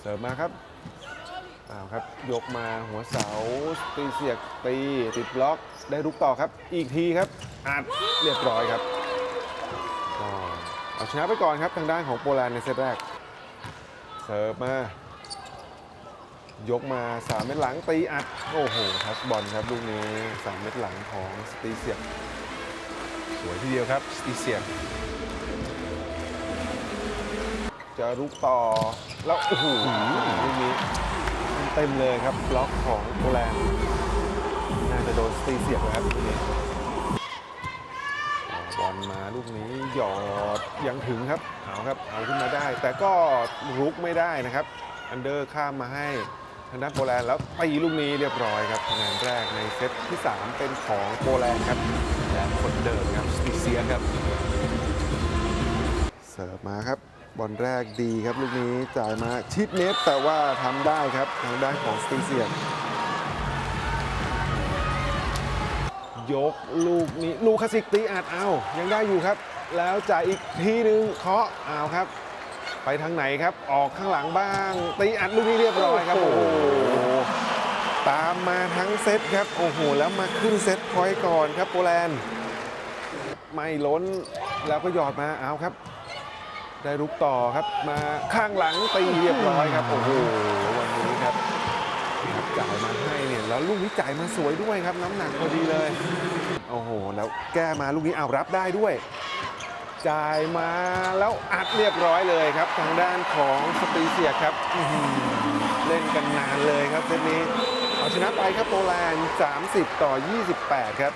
เสิร์ฟมาครับอ้าวครับ ยกมาหัวเสาตีเสียกตีติดบล็อกได้ลุกต่อครับ อีกทีครับอัดเรียบร้อยครับก็เอาชนะไปก่อนครับทางด้านของโปแลนด์ในเซตแรก เสิร์ฟมา ยกมา3เม็ดหลังตีอัด โอ้โหทัชบอลครับลูกนี้3เม็ดหลังของสตีเซียกสวยทีเดียวครับสตีเซียก จะลุกต่อ แล้วโอ้โหลูกนี้เต็มเลยครับบล็อกของโปแลนด์น่าจะโดนสตีเซียกนะครับลูกนี้บอลมาลูกนี้หยอดยังถึงครับเอาครับเอาขึ้นมาได้ แต่ก็รุกไม่ได้นะครับ อันเดอร์ข้ามมาให้ทางด้านโปแลนด์แล้วตีลูกนี้เรียบร้อยครับคะแนนแรกในเซตที่ 3 เป็นของโปแลนด์ครับและคนเดิมครับสติเซียครับ เสิร์ฟมาครับ บอลแรกดีครับลูกนี้จ่ายมาชิดเน็ตแต่ว่าทำได้ครับทางด้านของสติเซียนยกลูกนี้ลูคาสิกตีอัดเอายังได้อยู่ครับ แล้วจ่ายอีกทีนึงเคาะเอาครับ ไปทางไหนครับออกข้างหลังบ้าง ตีอัดลูกนี้เรียบร้อยครับโอ้โหตามมาทั้งเซตครับโอ้โหแล้วมาขึ้นเซตพอยต์ก่อนครับโปแลนด์ไม่ล้นแล้วก็หยอดมาเอาครับ ได้รุกต่อครับมาข้างหลังตีเรียบร้อยครับโอ้โหวันนี้ครับจ่ายมาให้เนี่ยแล้วลูกนี้จ่ายมาสวยด้วยครับ น้ำหนักพอดีเลยโอ้โหแล้วแก้มาลูกนี้เอารับได้ด้วย จ่ายมาแล้วอัดเรียบร้อยเลยครับ ทางด้านของสตีเซียครับเล่นกันนานเลยครับเซตนี้เอาชนะไปครับโปแลนด์30 ต่อ 28 ครับ